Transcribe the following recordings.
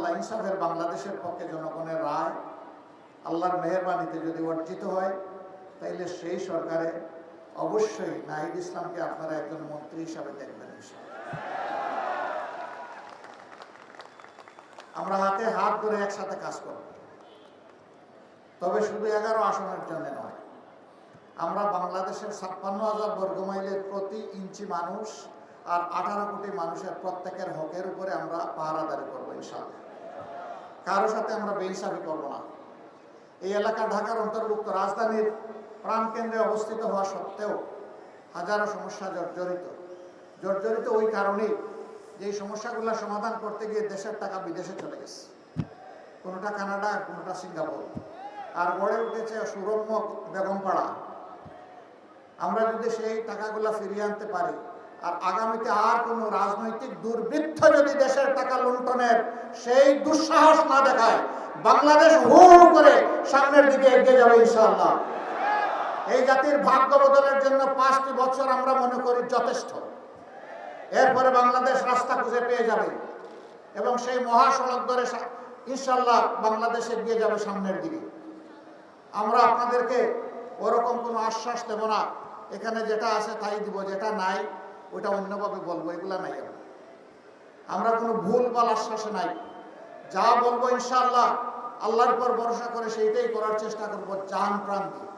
ইনশাআল্লাহ ইনসাফের বাংলাদেশের পক্ষে জনগণের রায় আল্লাহর মেহরবানিতে যদি অর্জিত হয়, তাইলে সেই সরকারে অবশ্যই নাহিদ ইসলামকে আপনারা একজন মন্ত্রী হিসাবে দেখবেন আমরা হাতে হাত ধরে একসাথে কাজ করব। তবে শুধু এগারো আসনের জন্য নয়, আমরা বাংলাদেশের ছাপ্পান্ন হাজার বর্গমাইলের প্রতি ইঞ্চি মানুষ আর আঠারো কোটি মানুষের প্রত্যেকের হকের উপরে আমরা পাহারাদারি করব ইনশাআল্লাহ। কারও সাথে আমরা বেইনসাফি করব না। এই এলাকা ঢাকার অন্তর্ভুক্ত রাজধানীর প্রাণকেন্দ্রে অবস্থিত হওয়া সত্ত্বেও হাজারো সমস্যা জর্জরিত। জর্জরিত ওই কারণেই যে সমস্যাগুলো সমাধান করতে গিয়ে দেশের টাকা বিদেশে চলে গেছে। কোনোটা কানাডা আর কোনোটা সিঙ্গাপুর। আর গড়ে উঠেছে সুরম্য বেগমপাড়া। আমরা যদি সেই টাকাগুলো ফিরিয়ে আনতে পারি আর আগামীতে আর কোনো রাজনৈতিক দুর্বৃত্ত যদি দেশের টাকা লুণ্ঠনের সেই দুঃসাহস না দেখায়, বাংলাদেশ হু করে সামনের দিকে এগিয়ে যাবে ইনশাআল্লাহ। এই জাতির ভাগ্য বদলের জন্য পাঁচটি বছর আমরা মনে করি যথেষ্ট। এরপরে বাংলাদেশ রাস্তা খুঁজে পেয়ে যাবে এবং সেই মহাসড়ক ধরে ইনশাল্লাহ বাংলাদেশ এগিয়ে যাবে সামনের দিকে। আমরা আপনাদেরকে ওরকম কোনো আশ্বাস দেব না। এখানে যেটা আছে তাই দিব, যেটা নাই ওটা অন্যভাবে বলব, এগুলা নাই আমরা কোনো ভুল বল আশ্বাসে নাই। যা বলব ইনশাআল্লাহ, আল্লাহর পর ভরসা করে সেইটাই করার চেষ্টা করব, জান প্রাণ দিয়ে।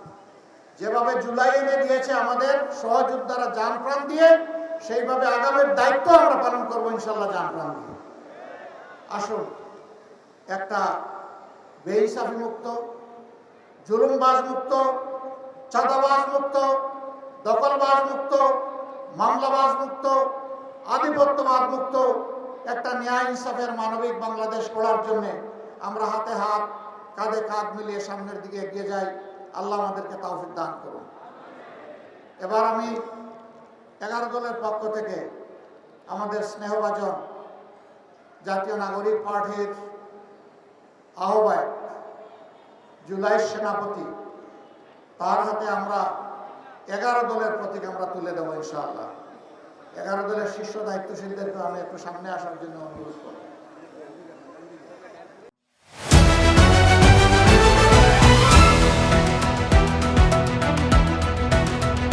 যেভাবে জুলাই এনে দিয়েছে আমাদের সহযোদ্ধারা যান প্রাণ দিয়ে, সেইভাবে আগামীর দায়িত্ব আমরা পালন করব ইনশাল্লাহ জান প্রাণ দিয়ে। আসুন, একটা বেহিসাফি মুক্ত, জুলুমবাজ মুক্ত, চাঁদাবাজ মুক্ত, দখলবাজ মুক্ত মামলাবাজ মুক্ত আধিপত্যবাদ মুক্ত একটা ন্যায় ইনসাফের মানবিক বাংলাদেশ গড়ার জন্য আমরা হাতে হাত, কাঁধে কাঁধ মিলিয়ে সামনের দিকে এগিয়ে যাই। আল্লাহ আমাদেরকে তৌফিক দান করুন। এবার আমি এগারো দলের পক্ষ থেকে আমাদের স্নেহভাজন জাতীয় নাগরিক পার্টির আহ্বায়ক, জুলাই সেনাপতি, তার হাতে আমরা এগারো দলের প্রতীক আমরা তুলে দেবো ইনশাআল্লাহ। এগারো দলের শীর্ষ দায়িত্বশীলদেরকে আমি একটু সামনে আসার জন্য অনুরোধ করব।